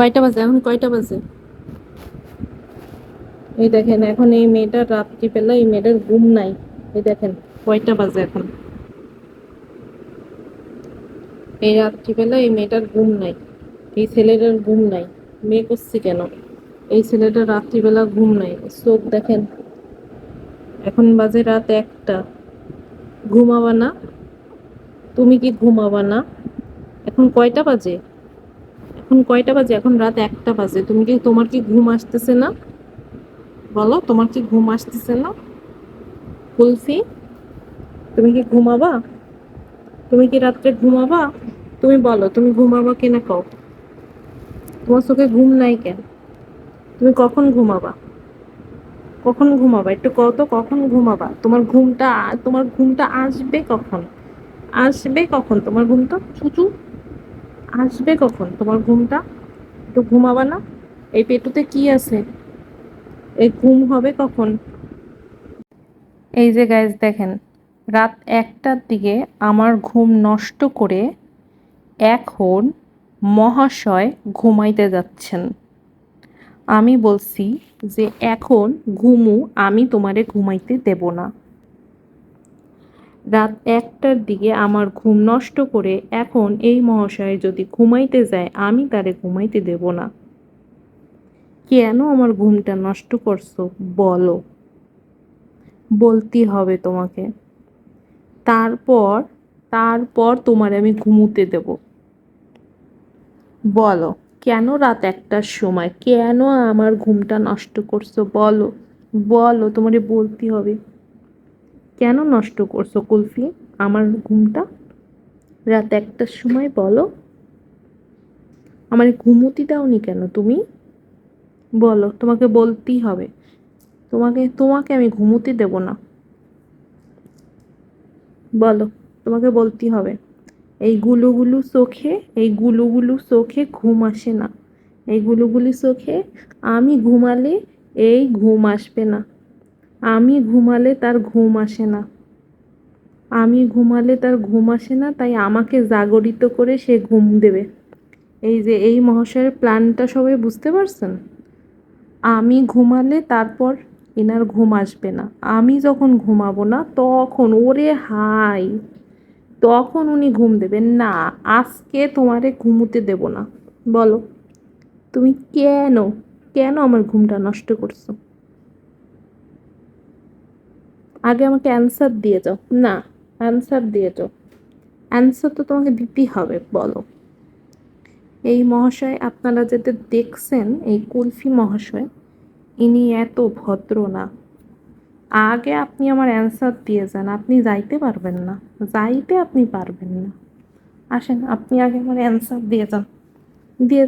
কয়টা বাজে? এখন কয়টা বাজে? এই দেখেন, এখন এই মেয়েটার রাত্রিবেলা এই মেয়েটার ঘুম নাই। এই দেখেন, কয়টা বাজে এখন? এই রাত্রিবেলা এই মেয়েটার ঘুম নাই। এই ছেলেটার ঘুম নাই। মেয়ে করছে কেন? এই ছেলেটার রাত্রিবেলা ঘুম নাই। চোখ দেখেন, এখন বাজে রাত একটা। ঘুমাবা না? তুমি কি ঘুমাবা না? এখন কয়টা বাজে? এখন কয়টা বাজে? এখন রাত একটা বাজে। তুমি কি, তোমার কি ঘুম আসতেছে না? বলো, তোমার কি ঘুম আসতেছে না? কুলফি, তুমি কি ঘুমাবা? তুমি কি রাত্রে ঘুমাবা? তুমি বলো, তুমি ঘুমাবা কিনা কও? তোমার চোখে ঘুম নাই কেন? তুমি কখন ঘুমাবা? কখন ঘুমাবা? একটু কত কখন ঘুমাবা? তোমার ঘুমটা তোমার ঘুমটা আসবে কখন? আসবে কখন? তোমার ঘুমটা? চুচু। আসবে কখন? তোমার ঘুমটা? একটু ঘুমাবা না? এই পেটুতে কি আছে? এই ঘুম হবে কখন? এই যে গাইজ দেখেন, রাত একটার দিকে আমার ঘুম নষ্ট করে এখন মহাশয় ঘুমাইতে যাচ্ছেন। আমি বলছি যে এখন ঘুমু, আমি তোমারে ঘুমাইতে দেব না। রাত একটার দিকে আমার ঘুম নষ্ট করে এখন এই মহাশয় যদি ঘুমাইতে যায়, আমি তারে ঘুমাইতে দেব না। কেন আমার ঘুমটা নষ্ট করছ? বলো। বলতে হবে তোমাকে। তারপর তারপর তোমার আমি ঘুমুতে দেব। বলো, কেন রাত একটার সময়? কেন আমার ঘুমটা নষ্ট করছ? বলো। বলো, তোমারে বলতে হবে। কেন নষ্ট করছ কুলফি? আমার ঘুমটা? রাত একটার সময় বলো। আমার ঘুমোতে দাওনি কেন তুমি? বলো, তোমাকে বলতেই হবে। তোমাকে তোমাকে আমি ঘুমোতে দেব না। বলো, তোমাকে বলতেই হবে। এই গুলুগুলু চোখে, এই গুলুগুলু চোখে ঘুম আসে না। এই গুলুগুলি চোখে আমি ঘুমালে এই ঘুম আসবে না। আমি ঘুমালে তার ঘুম আসে না। আমি ঘুমালে তার ঘুম আসে না, তাই আমাকে জাগরিত করে সে ঘুম দেবে। এই যে, এই মহাশয়ের প্ল্যানটা সবাই বুঝতে পারছেন? আমি ঘুমালে তারপর এনার ঘুম আসবে না। আমি যখন ঘুমাবো না, তখন, ওরে হাই, তখন উনি ঘুম দেবেন। না, আজকে তোমারে ঘুমোতে দেব না। বলো, তুমি কেন কেন আমার ঘুমটা নষ্ট করছ? আগে আমাকে অ্যান্সার দিয়ে যাও। না অ্যান্সার দিয়ে যাও। অ্যান্সার তো তোমাকে দিতেই হবে, বলো। এই মহাশয়, আপনারা যেটা দেখছেন, এই কুলফি মহাশয়, ইনি এত ভদ্র না। আগে আপনি আমার অ্যান্সার দিয়ে যান, আপনি যাইতে পারবেন না। যাইতে আপনি পারবেন না। আসেন, আপনি আগে আমার অ্যান্সার দিয়ে যান। দিয়ে